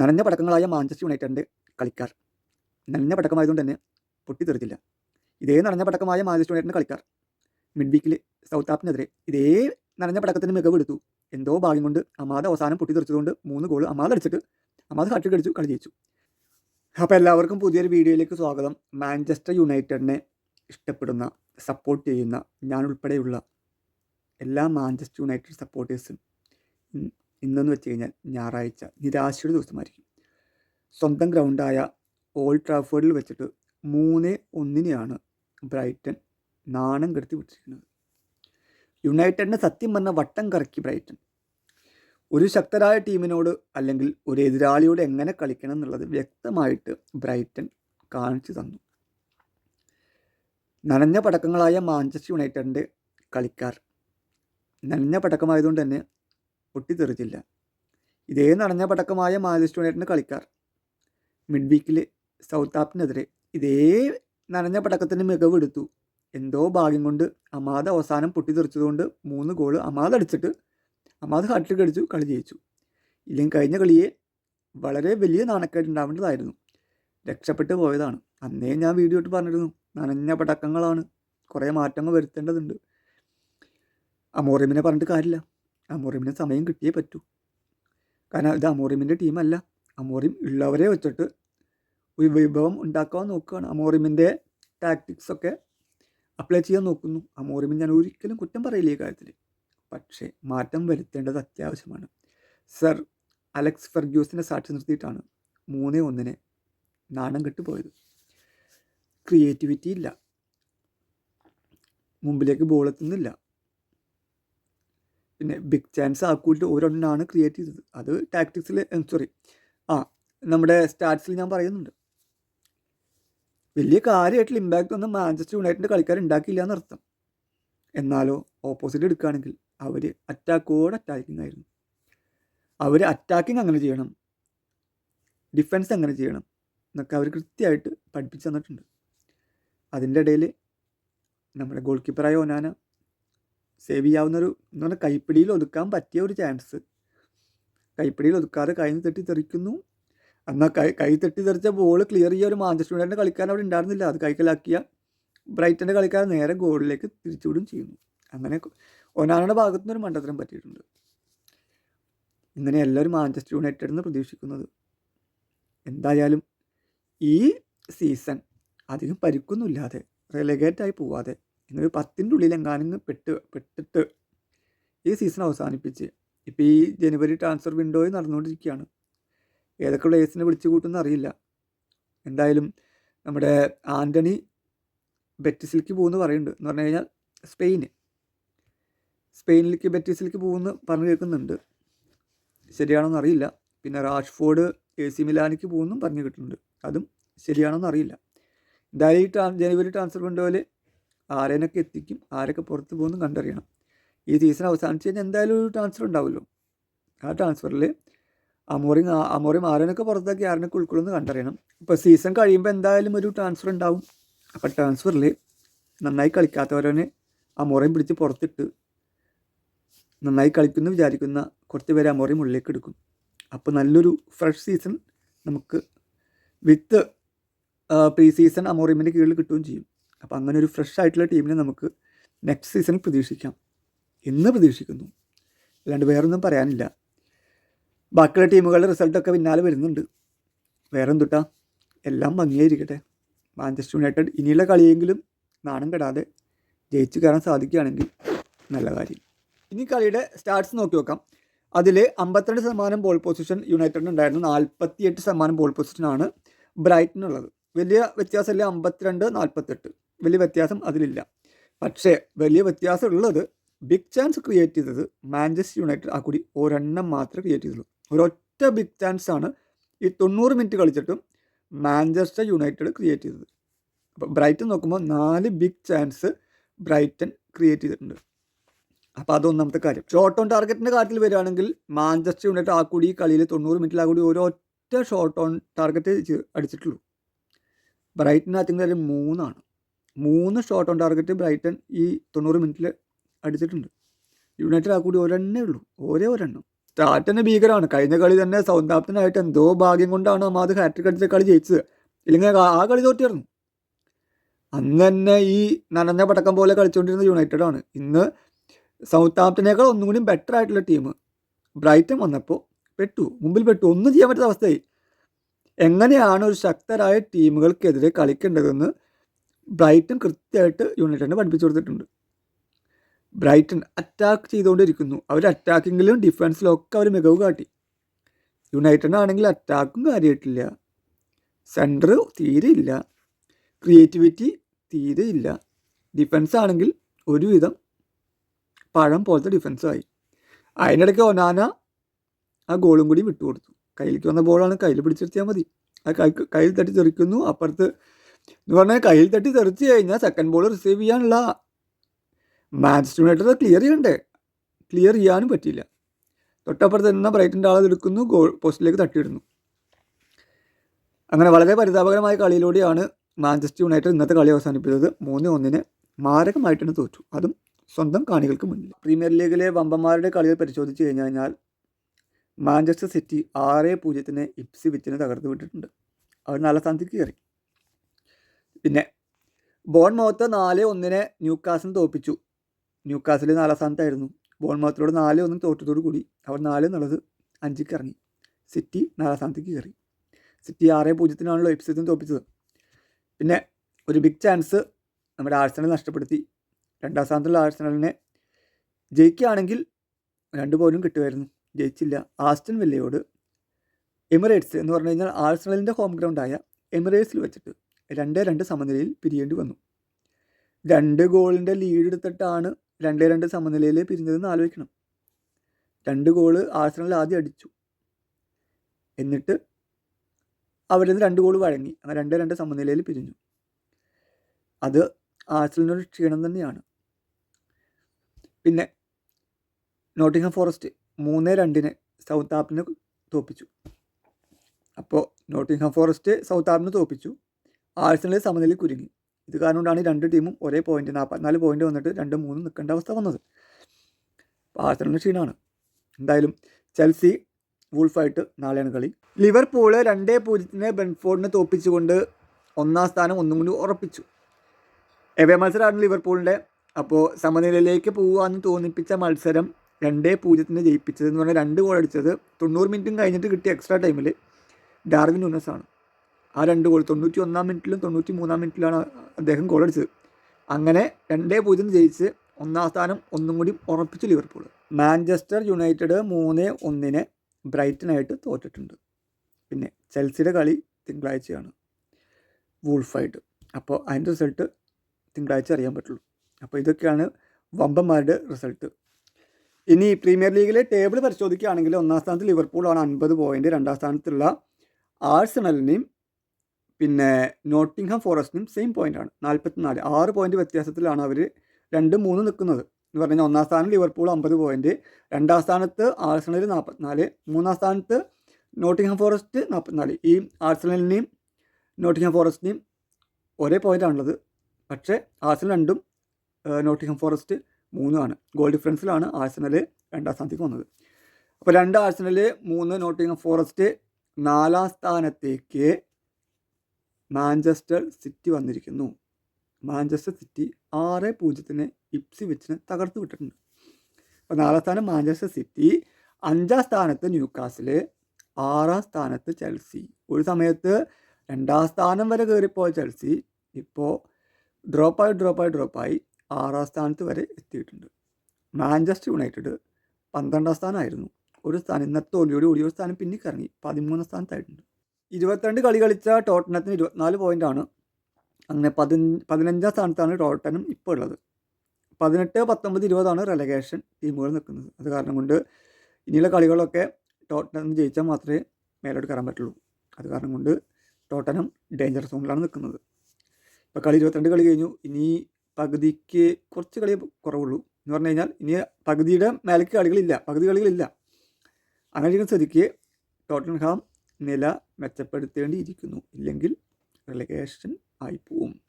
നനഞ്ഞ പടക്കങ്ങളായ മാഞ്ചസ്റ്റർ യുണൈറ്റഡിന്റെ കളിക്കാർ. നനഞ്ഞ പടക്കമായതുകൊണ്ട് തന്നെ പൊട്ടിത്തെറിച്ചില്ല ഇതേ നനഞ്ഞ പടക്കമായ മാഞ്ചസ്റ്റർ യുണൈറ്റഡിന്റെ കളിക്കാർ. മിഡ് വീക്കിൽ സൗത്ത് ആഫ്റ്റിനെതിരെ ഇതേ നനഞ്ഞ പടക്കത്തിന് മികവ് എടുത്തു. എന്തോ ഭാഗ്യം കൊണ്ട് അമാദ് അവസാനം പൊട്ടിത്തെറിച്ചതുകൊണ്ട് മൂന്ന് ഗോൾ അമാദ് അടിച്ചിട്ട് അമാദ് ഹാട്രിക് അടിച്ചു കളി ജയിച്ചു. അപ്പോൾ എല്ലാവർക്കും പുതിയൊരു വീഡിയോയിലേക്ക് സ്വാഗതം. മാഞ്ചസ്റ്റർ യുണൈറ്റഡിനെ ഇഷ്ടപ്പെടുന്ന സപ്പോർട്ട് ചെയ്യുന്ന ഞാൻ ഉൾപ്പെടെയുള്ള എല്ലാ മാഞ്ചസ്റ്റർ യുണൈറ്റഡ് സപ്പോർട്ടേഴ്സും ഇന്നെന്ന് വെച്ച് കഴിഞ്ഞാൽ ഞായറാഴ്ച നിരാശയുടെ ദിവസമായിരിക്കും. സ്വന്തം ഗ്രൗണ്ടായ ഓൾഡ് ട്രാഫേർഡിൽ വെച്ചിട്ട് മൂന്ന് ഒന്നിനെയാണ് ബ്രൈറ്റൺ നാണം കെടുത്തി വിട്ടിരിക്കുന്നത്. യുണൈറ്റഡിന് സത്യം വന്ന വട്ടം കറക്കി ബ്രൈറ്റൺ. ഒരു ശക്തരായ ടീമിനോട് അല്ലെങ്കിൽ ഒരു എതിരാളിയോട് എങ്ങനെ കളിക്കണം എന്നുള്ളത് വ്യക്തമായിട്ട് ബ്രൈറ്റൺ കാണിച്ചു തന്നു. നനഞ്ഞ പടക്കങ്ങളായ മാഞ്ചസ്റ്റർ യുണൈറ്റഡിന്റെ കളിക്കാർ. നനഞ്ഞ പടക്കമായതുകൊണ്ട് തന്നെ പൊട്ടിത്തെറിച്ചില്ല. ഇതേ നടഞ്ഞ പടക്കമായ മാഞ്ചസ്റ്റർ യുണൈറ്റഡിന്റെ കളിക്കാർ. മിഡ് വീക്കിൽ സൗത്ത് ആഫ്റ്റിനെതിരെ ഇതേ നനഞ്ഞ പടക്കത്തിന് മികവെടുത്തു. എന്തോ ഭാഗ്യം കൊണ്ട് അമാദ് അവസാനം പൊട്ടിത്തെറിച്ചതുകൊണ്ട് മൂന്ന് ഗോൾ അമാദ് അടിച്ചിട്ട് അമാദ് ഹാട്രിക് അടിച്ചു കളി ജയിച്ചു. ഇല്ലെങ്കിൽ കഴിഞ്ഞ കളിയെ വളരെ വലിയ നാണക്കേട് ഉണ്ടാവേണ്ടതായിരുന്നു. രക്ഷപ്പെട്ടു പോയതാണ്. അന്നേ ഞാൻ വീഡിയോ ഇട്ട് പറഞ്ഞിരുന്നു നനഞ്ഞ പടക്കങ്ങളാണ്. കുറേ മാറ്റങ്ങൾ വരുത്തേണ്ടതുണ്ട്. അമോറിമിനെ പറഞ്ഞിട്ട് കാര്യമില്ല. അമോറിമിന് സമയം കിട്ടിയേ പറ്റൂ. കാരണം ഇത് അമോറിമിന്റെ ടീമല്ല അമോറിം ഉള്ളവരെ വെച്ചിട്ട് ഒരു വിഭവം ഉണ്ടാക്കാൻ നോക്കുകയാണ്. അമോറിമിന്റെ ടാക്ടിക്സൊക്കെ അപ്ലൈ ചെയ്യാൻ നോക്കുന്നു. അമോറിമിൻ ഞാൻ ഒരിക്കലും കുറ്റം പറയില്ല ഈ കാര്യത്തിൽ പക്ഷേ മാറ്റം വരുത്തേണ്ടത് അത്യാവശ്യമാണ്. സർ അലക്സ് ഫെർഗ്യൂസിനെ സാക്ഷി നിർത്തിയിട്ടാണ് മൂന്നേ ഒന്നിനെ നാണം കെട്ടുപോയത് ക്രിയേറ്റിവിറ്റി ഇല്ല. മുമ്പിലേക്ക് ബോൾ എത്തുന്നില്ല. പിന്നെ ബിഗ് ചാൻസ് ആക്കൂലിന്റെ ഒരെണ്ണമാണ് ക്രിയേറ്റ് ചെയ്തത്. അത് ടാക്ടിക്സിൽ സോറി ആ നമ്മുടെ സ്റ്റാറ്റ്സിൽ ഞാൻ പറയുന്നുണ്ട്. വലിയ കാര്യമായിട്ടുള്ള ഇമ്പാക്റ്റ് ഒന്നും മാഞ്ചസ്റ്റർ യുണൈറ്റഡ് കളിക്കാർ ഉണ്ടാക്കിയില്ല എന്നർത്ഥം. എന്നാലോ ഓപ്പോസിറ്റ് എടുക്കുകയാണെങ്കിൽ അവർ അറ്റാക്കോട് അറ്റാക്കിംഗ് ആയിരുന്നു. അവർ അറ്റാക്കിംഗ് അങ്ങനെ ചെയ്യണം. ഡിഫൻസ് അങ്ങനെ ചെയ്യണം. എന്നൊക്കെ അവർ കൃത്യമായിട്ട് പഠിപ്പിച്ചു തന്നിട്ടുണ്ട്. അതിന്റെ ഇടയിൽ നമ്മുടെ ഗോൾ കീപ്പറായ ഒനാന സേവ് ചെയ്യാവുന്നൊരു എന്ന് പറഞ്ഞാൽ കൈപ്പിടിയിൽ ഒതുക്കാൻ പറ്റിയ ഒരു ചാൻസ് കൈപ്പിടിയിൽ ഒതുക്കാതെ കൈ തട്ടി തെറിക്കുന്നു എന്നാൽ കൈ കൈ തട്ടി തെറിച്ച ബോൾ ക്ലിയർ ചെയ്യുക ഒരു മാഞ്ചസ്റ്റർ കളിക്കാൻ അവിടെ ഉണ്ടായിരുന്നില്ല. അത് കൈക്കലാക്കിയ ബ്രൈറ്റന്റെ കളിക്കാരൻ നേരെ ഗോളിലേക്ക് തിരിച്ചുവിടും ചെയ്യുന്നു. അങ്ങനെ ഒനാനയുടെ ഭാഗത്തു ഒരു മണ്ടത്തരം പറ്റിയിട്ടുണ്ട്. ഇങ്ങനെ എല്ലാവരും മാഞ്ചസ്റ്റർ യുണൈറ്റഡ് എന്ന് പ്രതീക്ഷിക്കുന്നത്. എന്തായാലും ഈ സീസൺ അധികം പരിക്കൊന്നുമില്ലാതെ റെലഗേറ്റായി പോവാതെ ഇന്നൊരു പത്തിന്റെ ഉള്ളിൽ എങ്ങാനും പെട്ട് പെട്ടിട്ട് ഈ സീസൺ അവസാനിപ്പിച്ച്. ഇപ്പോൾ ഈ ജനുവരി ട്രാൻസ്ഫർ വിൻഡോയിൽ നടന്നുകൊണ്ടിരിക്കുകയാണ്. ഏതൊക്കെ പ്ലേസിനെ വിളിച്ചു കൂട്ടുമെന്ന് അറിയില്ല. എന്തായാലും നമ്മുടെ ആന്റണി ബെറ്റിസിലേക്ക് പോകുമെന്ന് പറയുന്നുണ്ട്. എന്ന് പറഞ്ഞു കഴിഞ്ഞാൽ സ്പെയിന്. സ്പെയിനിലേക്ക് ബെറ്റിസിലേക്ക് പോകുമെന്ന് പറഞ്ഞു കേൾക്കുന്നുണ്ട്. ശരിയാണോന്ന് അറിയില്ല. പിന്നെ റാഷ്ഫോർഡ് എ സി മിലാനിക്ക് പോകുമെന്നും പറഞ്ഞു കിട്ടുന്നുണ്ട് അതും ശരിയാണോന്ന് അറിയില്ല. എന്തായാലും ഈ ട്രാ ജനുവരി ട്രാൻസ്ഫർ വിൻഡോയിൽ ആരേനൊക്കെ എത്തിക്കും ആരൊക്കെ പുറത്ത് പോകുമെന്ന് കണ്ടറിയണം. ഈ സീസൺ അവസാനിച്ച് കഴിഞ്ഞാൽ എന്തായാലും ഒരു ട്രാൻസ്ഫർ ഉണ്ടാവുമല്ലോ. ആ ട്രാൻസ്ഫറിൽ അമോറി അമോറിയും ആരനൊക്കെ പുറത്താക്കി ആരനൊക്കെ ഉൾക്കൊള്ളുമെന്ന് കണ്ടറിയണം. ഇപ്പോൾ സീസൺ കഴിയുമ്പോൾ എന്തായാലും ഒരു ട്രാൻസ്ഫർ ഉണ്ടാവും. അപ്പോൾ ട്രാൻസ്ഫറിൽ നന്നായി കളിക്കാത്തവരനെ അമോറയും പിടിച്ച് പുറത്തിട്ട് നന്നായി കളിക്കുന്നു വിചാരിക്കുന്ന കുറച്ച് പേരെ അമോറയും ഉള്ളിലേക്ക് എടുക്കും. അപ്പോൾ നല്ലൊരു ഫ്രഷ് സീസൺ നമുക്ക് വിത്ത് പ്രീ സീസൺ അമോറിയമിന്റെ കീഴിൽ കിട്ടുകയും ചെയ്യും. അപ്പോൾ അങ്ങനെ ഒരു ഫ്രഷ് ആയിട്ടുള്ള ടീമിനെ നമുക്ക് നെക്സ്റ്റ് സീസണിൽ പ്രതീക്ഷിക്കാം. ഇന്ന് പ്രതീക്ഷിക്കുന്നു. അല്ലാണ്ട് വേറൊന്നും പറയാനില്ല. ബാക്കിയുള്ള ടീമുകളുടെ റിസൾട്ടൊക്കെ പിന്നാലെ വരുന്നുണ്ട്. വേറെ എന്തുട്ടാ എല്ലാം ഭംഗിയായിരിക്കട്ടെ. മാഞ്ചസ്റ്റർ യുണൈറ്റഡ് ഇനിയുള്ള കളിയെങ്കിലും നാണം കെടാതെ ജയിച്ചു കയറാൻ സാധിക്കുകയാണെങ്കിൽ നല്ല കാര്യം. ഇനി കളിയുടെ സ്റ്റാർട്സ് നോക്കി നോക്കാം. അതിൽ അമ്പത്തിരണ്ട് ശതമാനം ബോൾ പൊസിഷൻ യുണൈറ്റഡിന് ഉണ്ടായിരുന്നു. നാൽപ്പത്തിയെട്ട് ശതമാനം ബോൾ പൊസിഷനാണ് ബ്രൈറ്റനുള്ളത് വലിയ വ്യത്യാസമില്ല. അമ്പത്തിരണ്ട് നാൽപ്പത്തെട്ട് വലിയ വ്യത്യാസം അതിലില്ല. പക്ഷേ വലിയ വ്യത്യാസം ഉള്ളത് ബിഗ് ചാൻസ് ക്രിയേറ്റ് ചെയ്തത് മാഞ്ചസ്റ്റർ യുണൈറ്റഡ് ആ കൂടി ഒരെണ്ണം മാത്രമേ ക്രിയേറ്റ് ചെയ്തുള്ളൂ. ഒരൊറ്റ ബിഗ് ചാൻസ് ആണ് ഈ തൊണ്ണൂറ് മിനിറ്റ് കളിച്ചിട്ടും മാഞ്ചസ്റ്റർ യുണൈറ്റഡ് ക്രിയേറ്റ് ചെയ്തത്. അപ്പോൾ ബ്രൈറ്റൺ നോക്കുമ്പോൾ നാല് ബിഗ് ചാൻസ് ബ്രൈറ്റൺ ക്രിയേറ്റ് ചെയ്തിട്ടുണ്ട്. അപ്പോൾ അതൊന്നാമത്തെ കാര്യം. ഷോർട്ട് ഓൺ ടാർഗറ്റിന്റെ കാര്യത്തിൽ വരികയാണെങ്കിൽ മാഞ്ചസ്റ്റർ യുണൈറ്റഡ് ആ കൂടി കളിയിൽ തൊണ്ണൂറ് മിനിറ്റിൽ ആ കൂടി ഒരൊറ്റ ഷോർട്ട് ഓൺ ടാർഗറ്റ് അടിച്ചിട്ടുള്ളൂ. ബ്രൈറ്റൺ അത്തിന്റെ മൂന്നാണ്. മൂന്ന് ഷോട്ട് ഓൺ ടാർഗറ്റ് ബ്രൈറ്റൺ ഈ തൊണ്ണൂറ് മിനിറ്റിൽ അടിച്ചിട്ടുണ്ട്. യുണൈറ്റഡ് ആ കൂടി ഒരെണ്ണേ ഉള്ളൂ. ഒരേ ഒരെണ്ണം. സ്റ്റാർട്ട് തന്നെ ഭീകരമാണ് കഴിഞ്ഞ കളി തന്നെ സൗത്ത് ആപ്റ്റനായിട്ട് എന്തോ ഭാഗ്യം കൊണ്ടാണ് അമാത് ഹാട്രിക് അടിച്ച കളി ജയിച്ചത്. ഇല്ലെങ്കിൽ ആ കളി തോറ്റിരുന്നു. അന്ന് തന്നെ ഈ നനഞ്ഞ പടക്കം പോലെ കളിച്ചുകൊണ്ടിരുന്ന യുണൈറ്റഡ് ആണ്. ഇന്ന് സൗത്ത് ആപ്റ്റനേക്കാൾ ഒന്നും കൂടി ബെറ്റർ ആയിട്ടുള്ള ടീം ബ്രൈറ്റൺ വന്നപ്പോൾ പെട്ടു. മുമ്പിൽ പെട്ടു. ഒന്നും ചെയ്യാൻ പറ്റാത്ത അവസ്ഥയായി. എങ്ങനെയാണ് ഒരു ശക്തരായ ടീമുകൾക്കെതിരെ കളിക്കേണ്ടതെന്ന് ബ്രൈറ്റൺ കൃത്യമായിട്ട് യുണൈറ്റഡിനെ പഠിപ്പിച്ചു കൊടുത്തിട്ടുണ്ട്. ബ്രൈറ്റൺ അറ്റാക്ക് ചെയ്തുകൊണ്ടിരിക്കുന്നു. അവർ അറ്റാക്കിങ്ങിലും ഡിഫൻസിലും ഒക്കെ അവർ മികവ് കാട്ടി. യുണൈറ്റഡ് ആണെങ്കിൽ അറ്റാക്കും കാര്യമായിട്ടില്ല. സെന്റർ തീരെ ഇല്ല. ക്രിയേറ്റിവിറ്റി തീരെ ഇല്ല. ഡിഫൻസ് ആണെങ്കിൽ ഒരുവിധം പഴം പോലത്തെ ഡിഫൻസായി അതിനിടയ്ക്ക് ഒനാന ആ ഗോളും കൂടി വിട്ടുകൊടുത്തു. കയ്യിലേക്ക് വന്ന ബോളാണ് കയ്യിൽ പിടിച്ചെടുത്തിയാൽ മതി. ആ കൈ കയ്യിൽ തട്ടി തെറിക്കുന്നു അപ്പുറത്ത് എന്ന് പറഞ്ഞാൽ കയ്യിൽ തട്ടി തെറിച്ച് കഴിഞ്ഞാൽ സെക്കൻഡ് ബോൾ റിസീവ് ചെയ്യാനുള്ള മാഞ്ചസ്റ്റർ യുണൈറ്റഡ് ക്ലിയർ ചെയ്യണ്ടേ? ക്ലിയർ ചെയ്യാനും പറ്റിയില്ല. തൊട്ടപ്പുറത്ത് തന്നെ ബ്രൈറ്റിന്റെ ആളെ എടുക്കുന്നു ഗോൾ പോസ്റ്റിലേക്ക് തട്ടിയിടുന്നു. അങ്ങനെ വളരെ പരിതാപകരമായ കളിയിലൂടെയാണ് മാഞ്ചസ്റ്റർ യുണൈറ്റഡ് ഇന്നത്തെ കളി അവസാനിപ്പിച്ചത്. മൂന്ന് ഒന്നിന് മാരകമായിട്ടാണ് തോറ്റു. അതും സ്വന്തം കാണികൾക്ക് മുന്നിൽ. പ്രീമിയർ ലീഗിലെ വമ്പന്മാരുടെ കളികൾ പരിശോധിച്ച് കഴിഞ്ഞു കഴിഞ്ഞാൽ മാഞ്ചസ്റ്റർ സിറ്റി ആറ് പൂജ്യത്തിന് ഇപ്സി വിച്ചിനെ തകർത്ത് വിട്ടിട്ടുണ്ട്. അവർ നല്ല സ്ഥാനത്തേക്ക് കയറി. പിന്നെ ബോൺ മൗത്ത് നാല് ഒന്നിനെ ന്യൂക്കാസിന് തോപ്പിച്ചു. ന്യൂക്കാസിൽ നാലാം സ്ഥാനത്തായിരുന്നു. ബോൺ മൗത്തിലൂടെ നാല് ഒന്നും തോറ്റത്തോടു കൂടി അവർ നാല് എന്നുള്ളത് അഞ്ചിക്ക് ഇറങ്ങി. സിറ്റി നാലാം സ്ഥാനത്തേക്ക് കയറി. സിറ്റി ആറ് പൂജ്യത്തിനാണല്ലോ ഇപ്സിത്തിന് തോപ്പിച്ചത്. പിന്നെ ഒരു ബിഗ് ചാൻസ് നമ്മുടെ ആഴ്സണൽ നഷ്ടപ്പെടുത്തി. രണ്ടാം സ്ഥാനത്തുള്ള ആഴ്സണലിനെ ജയിക്കുകയാണെങ്കിൽ രണ്ട് പോലും കിട്ടുമായിരുന്നു. ജയിച്ചില്ല. ആസ്റ്റൻ വില്ലയോട് എമിറേറ്റ്സ് എന്ന് പറഞ്ഞു കഴിഞ്ഞാൽ ആഴ്സണലിന്റെ ഹോം ഗ്രൗണ്ടായ എമിറേറ്റ്സിൽ വെച്ചിട്ട് രണ്ട് രണ്ട് സമനിലയിൽ പിരിയേണ്ടി വന്നു. രണ്ട് ഗോളിന്റെ ലീഡ് എടുത്തിട്ടാണ് രണ്ട് രണ്ട് സമനിലയിൽ പിരിഞ്ഞതെന്ന് ആലോചിക്കണം. രണ്ട് ഗോൾ ആഴ്സണൽ ആദ്യം അടിച്ചു. എന്നിട്ട് അവിടെ നിന്ന് രണ്ട് ഗോൾ വഴങ്ങി. അങ്ങനെ രണ്ട് രണ്ട് സമനിലയിൽ പിരിഞ്ഞു. അത് ആഴ്സണലിനൊരു ക്ഷീണം തന്നെയാണ്. പിന്നെ നോട്ടിംഗം ഫോറസ്റ്റ് മൂന്ന് രണ്ടിന് സൗത്ത് ആപ്പിനെ തോപ്പിച്ചു. അപ്പോൾ നോട്ടിംഗ്ഹാം ഫോറസ്റ്റ് സൗത്ത് ആപ്പിനെ തോപ്പിച്ചു. ആഴ്സണൽ സമനിലയിൽ കുരുങ്ങി. ഇത് കാരണം കൊണ്ടാണ് രണ്ട് ടീമും ഒരേ പോയിന്റ് നാൽപ്പത്തിനാല് പോയിന്റ് വന്നിട്ട് രണ്ടും മൂന്നും നിൽക്കേണ്ട അവസ്ഥ വന്നത്. ആഴ്സണലിന് ക്ഷീണമാണ് എന്തായാലും ചെൽസി വൂൾഫായിട്ട് നാളെയാണ് കളി. ലിവർപൂൾ രണ്ടേ പൂജ്യത്തിന് ബെൻഫോർഡിനെ തോപ്പിച്ചുകൊണ്ട് ഒന്നാം സ്ഥാനം ഒന്നും കൂടി ഉറപ്പിച്ചു. എവേ മത്സരമാണ് ലിവർപൂളിന്റെ. അപ്പോൾ സമനിലയിലേക്ക് പോകുകയെന്ന് തോന്നിപ്പിച്ച മത്സരം രണ്ടേ പൂജ്യത്തിന് ജയിപ്പിച്ചത് എന്ന് പറഞ്ഞാൽ രണ്ട് ഗോൾ അടിച്ചത് തൊണ്ണൂറ് മിനിറ്റും കഴിഞ്ഞിട്ട് കിട്ടിയ എക്സ്ട്രാ ടൈമിൽ ഡാർവിൻ യൂനസ് ആണ് ആ രണ്ട് ഗോൾ തൊണ്ണൂറ്റി ഒന്നാം മിനിറ്റിലും തൊണ്ണൂറ്റി മൂന്നാം മിനിറ്റിലാണ് അദ്ദേഹം ഗോൾ അടിച്ചത്. അങ്ങനെ രണ്ടേ പൂജ്യം ജയിച്ച് ഒന്നാം സ്ഥാനം ഒന്നും കൂടി ഉറപ്പിച്ചു ലിവർപൂൾ മാഞ്ചസ്റ്റർ യുണൈറ്റഡ് മൂന്ന് ഒന്നിന് ബ്രൈറ്റനായിട്ട് തോറ്റിട്ടുണ്ട്. പിന്നെ ചെൽസിയുടെ കളി തിങ്കളാഴ്ചയാണ്. വൂൾഫായിട്ട്. അപ്പോൾ അതിന്റെ റിസൾട്ട് തിങ്കളാഴ്ച അറിയാൻ പറ്റുള്ളൂ. അപ്പോൾ ഇതൊക്കെയാണ് വമ്പന്മാരുടെ റിസൾട്ട് ഇനി പ്രീമിയർ ലീഗിലെ ടേബിൾ പരിശോധിക്കുകയാണെങ്കിൽ ഒന്നാം സ്ഥാനത്ത് ലിവർപൂളാണ് അൻപത് പോയിന്റ് രണ്ടാം സ്ഥാനത്തുള്ള ആഴ്സണലിനെയും പിന്നെ നോട്ടിംഗ്ഹാം ഫോറസ്റ്റിനും സെയിം പോയിന്റാണ് നാൽപ്പത്തിനാല് ആറ് പോയിന്റ് വ്യത്യാസത്തിലാണ് അവർ രണ്ടും മൂന്ന് നിൽക്കുന്നത്. എന്ന് പറഞ്ഞാൽ ഒന്നാം സ്ഥാനം ലിവർപൂൾ അമ്പത് പോയിന്റ് രണ്ടാം സ്ഥാനത്ത് ആഴ്സണൽ നാൽപ്പത്തിനാല് മൂന്നാം സ്ഥാനത്ത് നോട്ടിംഗ്ഹാം ഫോറസ്റ്റ് നാൽപ്പത്തിനാല് ഈ ആഴ്സണലിനെയും നോട്ടിംഗ്ഹാം ഫോറസ്റ്റിനെയും ഒരേ പോയിന്റാണുള്ളത് പക്ഷേ ആഴ്സണൽ രണ്ടും നോട്ടിംഗ്ഹാം ഫോറസ്റ്റ് മൂന്നുമാണ് ഗോൾ ഡിഫറൻസിലാണ് ആഴ്സണൽ രണ്ടാം സ്ഥാനത്തേക്ക് വന്നത്. അപ്പോൾ രണ്ട് ആഴ്സണൽ മൂന്ന് നോട്ടിംഗ്ഹാം ഫോറസ്റ്റ് നാലാം സ്ഥാനത്തേക്ക് മാഞ്ചസ്റ്റർ സിറ്റി വന്നിരിക്കുന്നു. മാഞ്ചസ്റ്റർ സിറ്റി ആറ് പൂജ്യത്തിന് ഇപ്സി വെച്ചിന് തകർത്ത് വിട്ടിട്ടുണ്ട്. അപ്പോൾ നാലാം സ്ഥാനം മാഞ്ചസ്റ്റർ സിറ്റി അഞ്ചാം സ്ഥാനത്ത് ന്യൂക്കാസിൽ ആറാം സ്ഥാനത്ത് ചെൽസി. ഒരു സമയത്ത് രണ്ടാം സ്ഥാനം വരെ കയറിപ്പോയ ചെൽസി ഇപ്പോൾ ഡ്രോപ്പായി ഡ്രോപ്പായി ഡ്രോപ്പായി ആറാം സ്ഥാനത്ത് വരെ എത്തിയിട്ടുണ്ട്. മാഞ്ചസ്റ്റർ യുണൈറ്റഡ് പന്ത്രണ്ടാം സ്ഥാനമായിരുന്നു. ഒരു സ്ഥാനം ഇന്നത്തെ തോൽവിയോട് കൂടി ഒരു സ്ഥാനം പിന്നിക്കിറങ്ങി. പതിമൂന്നാം സ്ഥാനത്തായിട്ടുണ്ട്. ഇരുപത്തിരണ്ട് കളി കളിച്ച ടോട്ടനത്തിന് ഇരുപത്തിനാല് പോയിന്റാണ് അങ്ങനെ പതി പതിനഞ്ചാം സ്ഥാനത്താണ് ടോട്ടനം ഇപ്പോൾ ഉള്ളത്. പതിനെട്ട് പത്തൊമ്പത് ഇരുപതാണ് റെലഗേഷൻ ടീമുകൾ നിൽക്കുന്നത്. അത് കാരണം കൊണ്ട് ഇനിയുള്ള കളികളൊക്കെ ടോട്ടനം ജയിച്ചാൽ മാത്രമേ മേലോട്ട് കയറാൻ പറ്റുള്ളൂ. അത് കാരണം കൊണ്ട് ടോട്ടനം ഡേഞ്ചർ സോണിലാണ് നിൽക്കുന്നത്. ഇപ്പോൾ കളി ഇരുപത്തിരണ്ട് കളി കഴിഞ്ഞു. ഇനി പകുതിക്ക് കുറച്ച് കളി കുറവുള്ളൂ. എന്ന് പറഞ്ഞു കഴിഞ്ഞാൽ ഇനി പകുതിയുടെ മേലേക്ക് കളികളില്ല. പകുതി കളികളില്ല. അങ്ങനെ ഇരിക്കുന്ന സ്ഥിതിക്ക് ടോട്ടൻഹാം നില മെച്ചപ്പെടുത്തേണ്ടിയിരിക്കുന്നു. ഇല്ലെങ്കിൽ റിലഗേഷൻ ആയിപ്പോവും. പോവും